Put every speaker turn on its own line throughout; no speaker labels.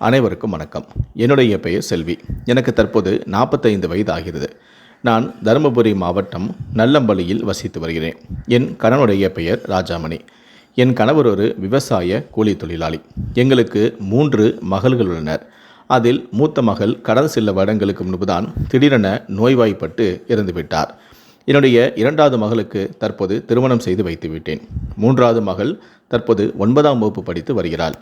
அனைவருக்கும் வணக்கம். என்னுடைய பெயர் செல்வி. எனக்கு தற்போது நாற்பத்தைந்து வயது ஆகிறது நான் தருமபுரி மாவட்டம் நல்லம்பள்ளியில் வசித்து வருகிறேன். என் கணவனுடைய பெயர் ராஜாமணி. என் கணவர் ஒரு விவசாய கூலி தொழிலாளி. எங்களுக்கு மூன்று மகள்கள் உள்ளனர். அதில் மூத்த மகள் கடந்த சில வருடங்களுக்கு முன்புதான் திடீரென நோய்வாய்ப்பட்டு இறந்துவிட்டார் என்னுடைய இரண்டாவது மகளுக்கு தற்போது திருமணம் செய்து வைத்துவிட்டேன் மூன்றாவது மகள் தற்போது ஒன்பதாம் வகுப்பு படித்து வருகிறாள்.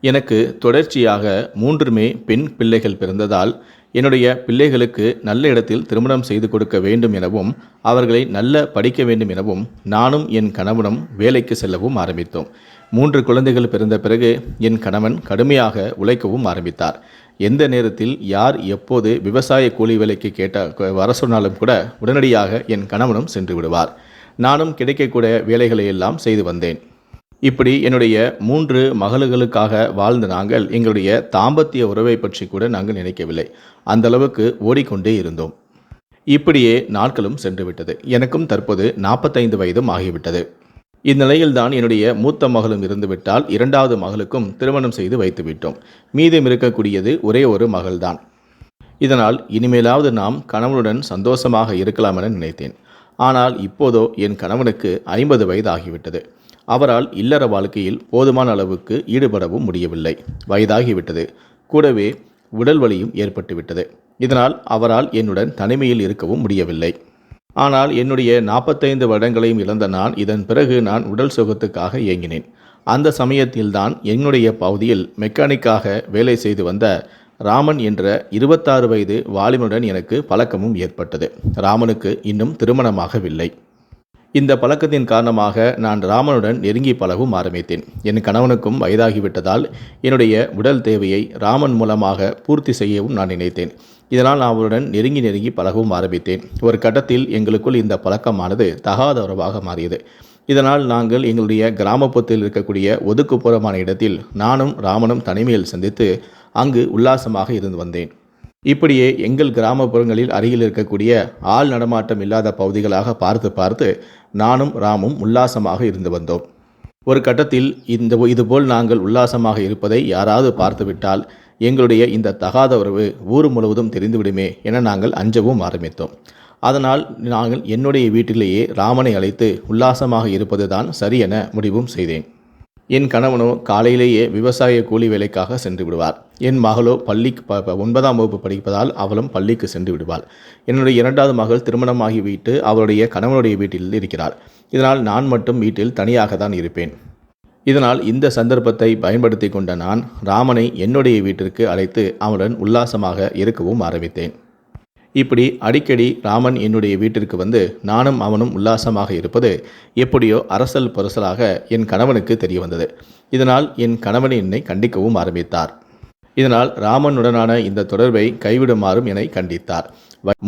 எனக்கு தொடர்ச்சியாக மூன்றுமே பெண் பிள்ளைகள் பிறந்ததால் என்னுடைய பிள்ளைகளுக்கு நல்ல இடத்தில் திருமணம் செய்து கொடுக்க வேண்டும் எனவும் அவர்களை நல்ல படிக்க வேண்டும் எனவும் நானும் என் கணவனும் வேலைக்கு செல்லவும் ஆரம்பித்தோம். மூன்று குழந்தைகள் பிறந்த பிறகு என் கணவன் கடுமையாக உழைக்கவும் ஆரம்பித்தார். எந்த நேரத்தில் யார் எப்போது விவசாய கூலி வேலைக்கு கேட்ட வர சொன்னாலும் கூட உடனடியாக என் கணவனும் சென்று விடுவார். நானும் கிடைக்கக்கூடிய வேலைகளை எல்லாம் செய்து வந்தேன். இப்படி என்னுடைய மூன்று மகளுகளுக்காக வாழ்ந்த நாங்கள் எங்களுடைய தாம்பத்திய உறவை பற்றி கூட நாங்கள் நினைக்கவில்லை. அந்த அளவுக்கு ஓடிக்கொண்டே இருந்தோம். இப்படியே நாட்களும் சென்றுவிட்டது. எனக்கும் தற்போது நாற்பத்தைந்து வயதும் ஆகிவிட்டது. இந்நிலையில்தான் என்னுடைய மூத்த மகளும் இருந்துவிட்டால் இரண்டாவது மகளுக்கும் திருமணம் செய்து வைத்துவிட்டோம். மீதம் இருக்கக்கூடியது ஒரே ஒரு மகள்தான். இதனால் இனிமேலாவது நாம் கணவனுடன் சந்தோஷமாக இருக்கலாம் என நினைத்தேன். ஆனால் இப்போதோ என் கணவனுக்கு ஐம்பது வயது ஆகிவிட்டது அவரால் இல்லற வாழ்க்கையில் போதுமான அளவுக்கு ஈடுபடவும் முடியவில்லை. வயதாகிவிட்டது. கூடவே உடல் வலியும் ஏற்பட்டுவிட்டது. இதனால் அவரால் என்னுடன் தனிமையில் இருக்கவும் முடியவில்லை. ஆனால் என்னுடைய நாற்பத்தைந்து வருடங்களையும் இழந்த நான் இதன் பிறகு நான் உடல் சுகத்துக்காக இயங்கினேன். அந்த சமயத்தில்தான் என்னுடைய பகுதியில் மெக்கானிக்காக வேலை செய்து வந்த ராமன் என்ற இருபத்தாறு வயது வாலிபனுடன் எனக்கு பழக்கமும் ஏற்பட்டது. ராமனுக்கு இன்னும் திருமணமாகவில்லை. இந்த பழக்கத்தின் காரணமாக நான் ராமனுடன் நெருங்கி பழகவும் ஆரம்பித்தேன். என் கணவனுக்கும் வயதாகிவிட்டதால் என்னுடைய உடல் தேவையை ராமன் மூலமாக பூர்த்தி செய்யவும் நான் நினைத்தேன். இதனால் நான் அவருடன் நெருங்கி நெருங்கி பழகவும் ஆரம்பித்தேன். ஒரு கட்டத்தில் எங்களுக்குள் இந்த பழக்கமானது தகாத உறவாக மாறியது. இதனால் நாங்கள் எங்களுடைய கிராமப்புறத்தில் இருக்கக்கூடிய ஒதுக்குப்புறமான இடத்தில் நானும் ராமனும் தனிமையில் சந்தித்து அங்கு உல்லாசமாக இருந்து வந்தேன். இப்படியே எங்கள் கிராமப்புறங்களில் அருகில் இருக்கக்கூடிய ஆள் நடமாட்டம் இல்லாத பகுதிகளாக பார்த்து பார்த்து நானும் ராமும் உல்லாசமாக இருந்து வந்தோம். ஒரு கட்டத்தில் இந்த இதுபோல் நாங்கள் உல்லாசமாக இருப்பதை யாராவது பார்த்துவிட்டால் எங்களுடைய இந்த தகாத உறவு ஊர் முழுவதும் தெரிந்துவிடுமே என நாங்கள் அஞ்சவும் ஆரம்பித்தோம். அதனால் நாங்கள் என்னுடைய வீட்டிலேயே ராமனை அழைத்து உல்லாசமாக இருப்பது தான் முடிவும் செய்தேன். என் கணவனோ காலையிலேயே விவசாய கூலி வேலைக்காக சென்று விடுவார். என் மகளோ பள்ளிக்கு ப ப- ஒன்பதாம் வகுப்பு படிப்பதால் அவளும் பள்ளிக்கு சென்று விடுவாள். என்னுடைய இரண்டாவது மகள் திருமணமாகி விட்டு அவளுடைய கணவனுடைய வீட்டில் இருக்கிறார் இதனால் நான் மட்டும் வீட்டில் தனியாக தான் இருப்பேன். இதனால் இந்த சந்தர்ப்பத்தை பயன்படுத்தி கொண்ட நான் ராமனை என்னுடைய வீட்டிற்கு அழைத்து அவனுடன் உல்லாசமாக இருக்கவும் ஆரம்பித்தேன். இப்படி அடிக்கடி ராமன் என்னுடைய வீட்டிற்கு வந்து நானும் அவனும் உல்லாசமாக இருப்பது எப்படியோ அரசல் பரசலாக என் கணவனுக்கு தெரிய வந்தது. இதனால் என் கணவன் என்னை கண்டிக்கவும் ஆரம்பித்தார். இதனால் ராமனுடனான இந்த தொடர்பை கைவிடுமாறும் என்னை கண்டித்தார்.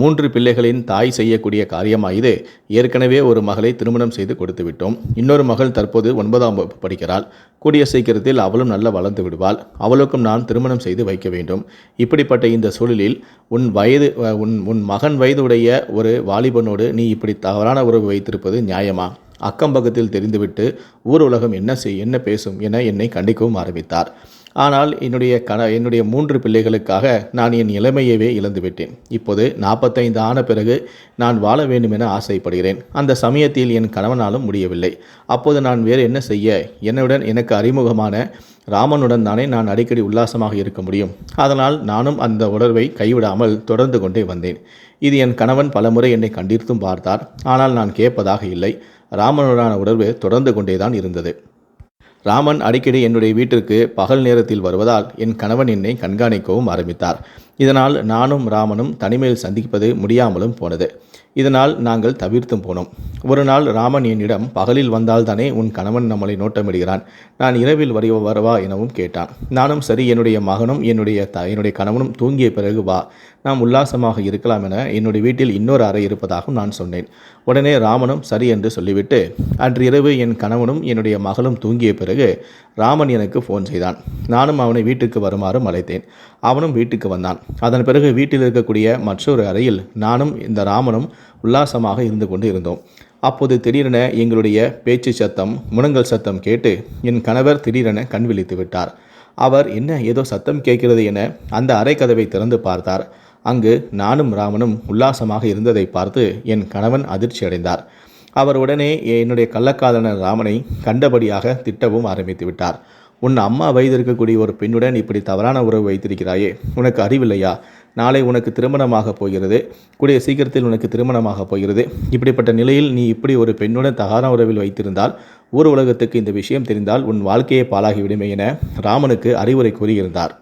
மூன்று பிள்ளைகளின் தாய் செய்யக்கூடிய காரியமாக இது ஏற்கனவே ஒரு மகளை திருமணம் செய்து கொடுத்து விட்டோம். இன்னொரு மகள் தற்போது ஒன்பதாம் வகுப்பு படிக்கிறாள். கூடிய சீக்கிரத்தில் அவளும் நல்ல வளர்ந்து விடுவாள். அவளுக்கும் நான் திருமணம் செய்து வைக்க வேண்டும். இப்படிப்பட்ட இந்த சூழலில் உன் வயது உன் உன் மகன் வயதுடைய ஒரு வாலிபனோடு நீ இப்படி தவறான உறவு வைத்திருப்பது நியாயமா? அக்கம் பக்கத்தில் தெரிந்துவிட்டு ஊர் உலகம் என்ன செய் என்ன பேசும் என என்னை கண்டிக்கவும் ஆரம்பித்தார். ஆனால் என்னுடைய கண என்னுடைய மூன்று பிள்ளைகளுக்காக நான் என் இளமையவே இழந்துவிட்டேன் இப்போது நாற்பத்தைந்து ஆன பிறகு நான் வாழ வேண்டும் என ஆசைப்படுகிறேன். அந்த சமயத்தில் என் கணவனாலும் முடியவில்லை. அப்போது நான் வேறு என்ன செய்ய? என்னுடன் எனக்கு அறிமுகமான ராமனுடன் தானே நான் அடிக்கடி உல்லாசமாக இருக்க முடியும். அதனால் நானும் அந்த உணர்வை கைவிடாமல் தொடர்ந்து கொண்டே வந்தேன். இது என் கணவன் பலமுறை என்னை கண்டித்தும் பார்த்தார். ஆனால் நான் கேட்பதாக இல்லை. ராமனுடனான உணர்வு தொடர்ந்து கொண்டேதான் இருந்தது. ராமன் அடிக்கடி என்னுடைய வீட்டிற்கு பகல் நேரத்தில் வருவதால் என் கணவன் என்னை கண்காணிக்கவும் ஆரம்பித்தார். இதனால் நானும் ராமனும் தனிமையில் சந்திப்பது முடியாமலும் போனது. இதனால் நாங்கள் தவிர்த்தும் போனோம். ஒரு நாள் ராமன் என்னிடம் பகலில் வந்தால்தானே உன் கணவன் நம்மளை நோட்டமிடுகிறான். நான் இரவில் வரி வரவா எனவும் கேட்டான். நானும் சரி என்னுடைய மகனும் என்னுடைய த என்னுடைய கணவனும் தூங்கிய பிறகு வா. நாம் உல்லாசமாக இருக்கலாம் என என்னுடைய வீட்டில் இன்னொரு அறை இருப்பதாகவும் நான் சொன்னேன். உடனே ராமனும் சரி என்று சொல்லிவிட்டு அன்று இரவு என் கணவனும் என்னுடைய மகளும் தூங்கிய பிறகு ராமன் எனக்கு ஃபோன் செய்தான். நானும் அவனை வீட்டுக்கு வருமாறும் அழைத்தேன் அவனும் வீட்டுக்கு வந்தான். அதன் பிறகு வீட்டில் இருக்கக்கூடிய மற்றொரு அறையில் நானும் இந்த ராமனும் உல்லாசமாக இருந்து கொண்டு இருந்தோம். அப்போது திடீரென எங்களுடைய பேச்சு சத்தம் முனங்கல் சத்தம் கேட்டு என் கணவர் திடீரென கண் விழித்து விட்டார். அவர் என்ன ஏதோ சத்தம் கேட்கிறது என அந்த அறைக்கதவை திறந்து பார்த்தார். அங்கு நானும் ராமனும் உல்லாசமாக இருந்ததை பார்த்து என் கணவன் அதிர்ச்சி அடைந்தார். அவர் உடனே என்னுடைய கள்ளக்காதலன் ராமனை கண்டபடியாக திட்டவும் ஆரம்பித்து விட்டார். உன் அம்மா வயது இருக்கக்கூடிய ஒரு பெண்ணுடன் இப்படி தவறான உறவு வைத்திருக்கிறாயே உனக்கு அறிவில்லையா? நாளை உனக்கு திருமணமாக போகிறது. கூடிய சீக்கிரத்தில் உனக்கு திருமணமாக போகிறது. இப்படிப்பட்ட நிலையில் நீ இப்படி ஒரு பெண்ணுடன் தகார உறவில் வைத்திருந்தால் ஊர் உலகத்துக்கு இந்த விஷயம் தெரிந்தால் உன் வாழ்க்கையை பாலாகிவிடுமே என ராமனுக்கு அறிவுரை கூறியிருந்தார்.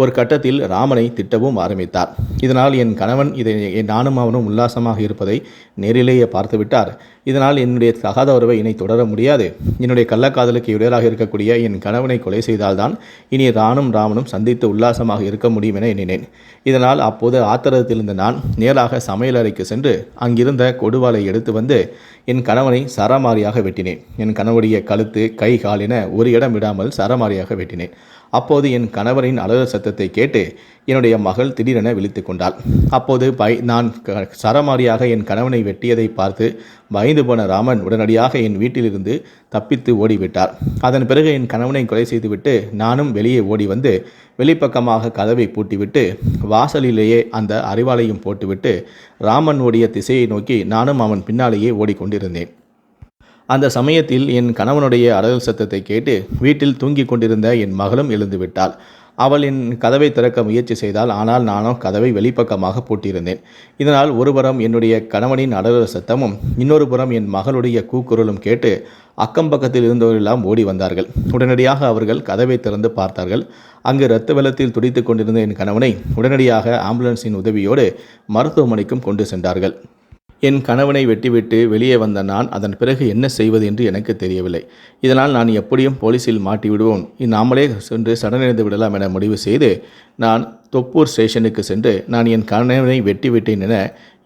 ஒரு கட்டத்தில் ராமனை திட்டவும் ஆரம்பித்தார். இதனால் என் கணவன் இதை நானும் அவனும் உல்லாசமாக இருப்பதை நேரிலேயே பார்த்துவிட்டார். இதனால் என்னுடைய சகாத உறவை இனி தொடர முடியாது. என்னுடைய கள்ளக்காதலுக்கு இடையராக இருக்கக்கூடிய என் கணவனை கொலை செய்தால்தான் இனி ராணும் ராமனும் சந்தித்து உல்லாசமாக இருக்க முடியும் என எண்ணினேன். இதனால் அப்போது ஆத்திரத்திலிருந்த நான் நேராக சமையலறைக்கு சென்று அங்கிருந்த கொடுவாலை எடுத்து வந்து என் கணவனை சரமாரியாக வெட்டினேன். என் கணவனுடைய கழுத்து கை கால் என ஒரு இடம் விடாமல் சரமாரியாக வெட்டினேன். அப்போது என் கணவரின் அலற சத்தத்தை கேட்டு என்னுடைய மகள் திடீரென விழித்து கொண்டாள். அப்போது பை நான் சரமாரியாக என் கணவனை வெட்டியதை பார்த்து பயந்து போன ராமன் உடனடியாக என் வீட்டிலிருந்து தப்பித்து ஓடிவிட்டார். அதன் பிறகு என் கணவனை கொலை செய்துவிட்டு நானும் வெளியே ஓடி வந்து வெளிப்பக்கமாக கதவை பூட்டிவிட்டு வாசலிலேயே அந்த அறிவாளையும் போட்டுவிட்டு ராமன் ஓடிய திசையை நோக்கி நானும் அவன் பின்னாலேயே ஓடிக்கொண்டிருந்தேன். அந்த சமயத்தில் என் கணவனுடைய அடல் சத்தத்தை கேட்டு வீட்டில் தூங்கிக் கொண்டிருந்த என் மகளும் எழுந்துவிட்டாள் அவள் என் கதவை திறக்க முயற்சி செய்தால் ஆனால் நானும் கதவை வெளிப்பக்கமாக பூட்டியிருந்தேன். இதனால் ஒருபுறம் என்னுடைய கணவனின் அடல சத்தமும் இன்னொரு புறம் என் மகளுடைய கூக்குரலும் கேட்டு அக்கம் பக்கத்தில் இருந்தவரெல்லாம் ஓடி வந்தார்கள். உடனடியாக அவர்கள் கதவை திறந்து பார்த்தார்கள். அங்கு இரத்த வெள்ளத்தில் துடித்து கொண்டிருந்த என் கணவனை உடனடியாக ஆம்புலன்ஸின் உதவியோடு மருத்துவமனைக்கும் கொண்டு சென்றார்கள். என் கணவனை வெட்டிவிட்டு வெளியே வந்த நான் அதன் பிறகு என்ன செய்வது என்று எனக்கு தெரியவில்லை. இதனால் நான் எப்படியும் போலீஸில் மாட்டிவிடுவோம். நாமளே சென்று சடனிழந்து விடலாம் என முடிவு செய்து நான் தொப்பூர் ஸ்டேஷனுக்கு சென்று நான் என் கணவனை வெட்டி விட்டேன் என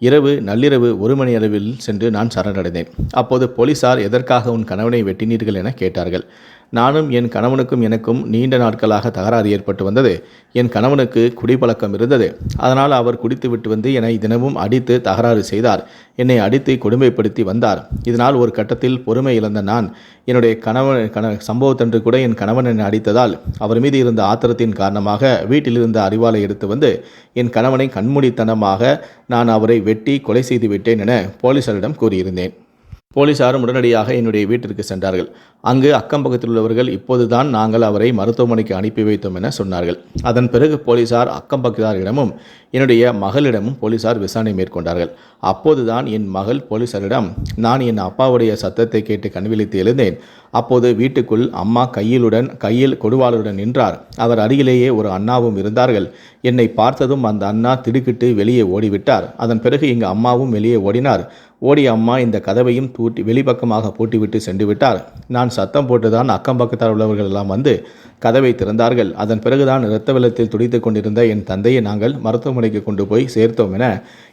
இரவு நள்ளிரவு ஒரு மணி அளவில் சென்று நான் சரணடைந்தேன். அப்போது போலீசார் எதற்காக உன் கணவனை வெட்டினீர்கள் என கேட்டார்கள். நானும் என் கணவனுக்கும் எனக்கும் நீண்ட நாட்களாக தகராறு ஏற்பட்டு வந்தது. என் கணவனுக்கு குடிப்பழக்கம் இருந்தது. அதனால் அவர் குடித்து விட்டு வந்து என்னை தினமும் அடித்து தகராறு செய்தார். என்னை அடித்து கொடுமைப்படுத்தி வந்தார். இதனால் ஒரு கட்டத்தில் பொறுமை இழந்த நான் என்னுடைய கணவன் கண சம்பவத்தன்று கூட என் கணவன் என்னை அடித்ததால் அவர் மீது இருந்த ஆத்திரத்தின் காரணமாக வீட்டில் இருந்த அறிவாலை எடுத்து வந்து என் கணவனை கண்மூடித்தனமாக நான் அவரை வெட்டி கொலை செய்து விட்டேன் என போலீசாரிடம் கூறியிருந்தேன். போலீசாரும் உடனடியாக என்னுடைய வீட்டிற்கு சென்றார்கள். அங்கு அக்கம் பக்கத்தில் உள்ளவர்கள் இப்போதுதான் நாங்கள் அவரை மருத்துவமனைக்கு அனுப்பி வைத்தோம் என சொன்னார்கள். அதன் பிறகு போலீசார் அக்கம் பக்கத்தாரிடமும் என்னுடைய மகளிடமும் போலீசார் விசாரணை மேற்கொண்டார்கள். அப்போதுதான் என் மகள் போலீசாரிடம் நான் என் அப்பாவுடைய சத்தத்தை கேட்டு கண்விழித்து எழுந்தேன். அப்போது வீட்டுக்குள் அம்மா கையிலுடன் கையில் கொடுவாளுடன் நின்றார். அவர் அருகிலேயே ஒரு அண்ணாவும் இருந்தார்கள். என்னை பார்த்ததும் அந்த அண்ணா திடுக்கிட்டு வெளியே ஓடிவிட்டார். அதன் பிறகு எங்கள் அம்மாவும் வெளியே ஓடினார். ஓடிய அம்மா இந்த கதவையும் தூட்டி வெளிப்பக்கமாக பூட்டிவிட்டு சென்று விட்டார் நான் சத்தம் போட்டுதான் அக்கம் பக்கத்தார் உள்ளவர்கள் எல்லாம் வந்து கதவை திறந்தார்கள். அதன் பிறகுதான் இரத்த வெள்ளத்தில் துடித்து கொண்டிருந்த என் தந்தையை நாங்கள் மருத்துவமனைக்கு கொண்டு போய் சேர்த்தோம் என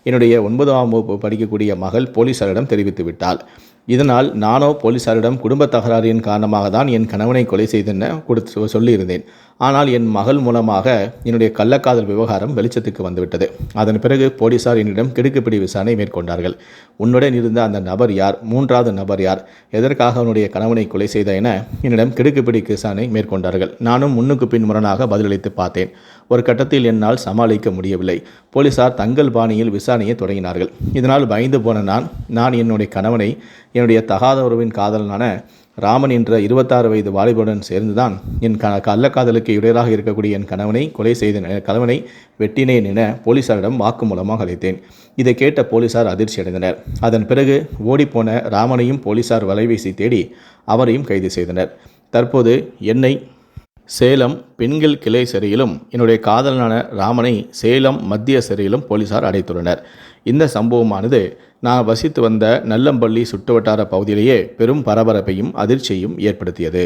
என்னுடைய ஒன்பதாம் வகுப்பு படிக்கக்கூடிய மகள் போலீசாரிடம் தெரிவித்து விட்டாள் இதனால் நானோ போலீசாரிடம் குடும்ப தகராறின் காரணமாக தான் என் கணவனை கொலை செய்தென கொடுத்து சொல்லியிருந்தேன். ஆனால் என் மகள் மூலமாக என்னுடைய கள்ளக்காதல் விவகாரம் வெளிச்சத்துக்கு வந்துவிட்டது. அதன் பிறகு போலீசார் என்னிடம் கிடுக்குப்பிடி விசாரணை மேற்கொண்டார்கள். உன்னுடன் இருந்த அந்த நபர் யார்? மூன்றாவது நபர் யார்? எதற்காக அவனுடைய கணவனை கொலை செய்த என என்னிடம் கிடுக்குப்பிடி விசாரணை மேற்கொண்டார்கள். நானும் முன்னுக்கு பின் முரணாக பதிலளித்து பார்த்தேன். ஒரு கட்டத்தில் என்னால் சமாளிக்க முடியவில்லை. போலீசார் தங்கள் பாணியில் விசாரணையை தொடங்கினார்கள். இதனால் பயந்து போன நான் நான் என்னுடைய கணவனை என்னுடைய தகாத உறவின் காதலனான ராமன் என்ற இருபத்தாறு வயது வாலிபுடன் சேர்ந்துதான் என் க கள்ளக்காதலுக்கு இடையராக இருக்கக்கூடிய என் கணவனை கொலை செய்த கணவனை வெட்டினேன் என போலீசாரிடம் வாக்குமூலமாக அளித்தேன் இதை கேட்ட போலீசார் அதிர்ச்சி அடைந்தனர். அதன் பிறகு ஓடிப்போன ராமனையும் போலீசார் வலைவீசி தேடி அவரையும் கைது செய்தனர். தற்போது என்னை சேலம் பெண்கள் கிளை சிறையிலும் என்னுடைய காதலனான ராமனை சேலம் மத்திய சிறையிலும் போலீசார் அடைத்துள்ளனர். இந்த சம்பவமானது நான் வசித்து வந்த நல்லம்பள்ளி சுற்றுவட்டார பகுதியிலேயே பெரும் பரபரப்பையும் அதிர்ச்சியையும் ஏற்படுத்தியது.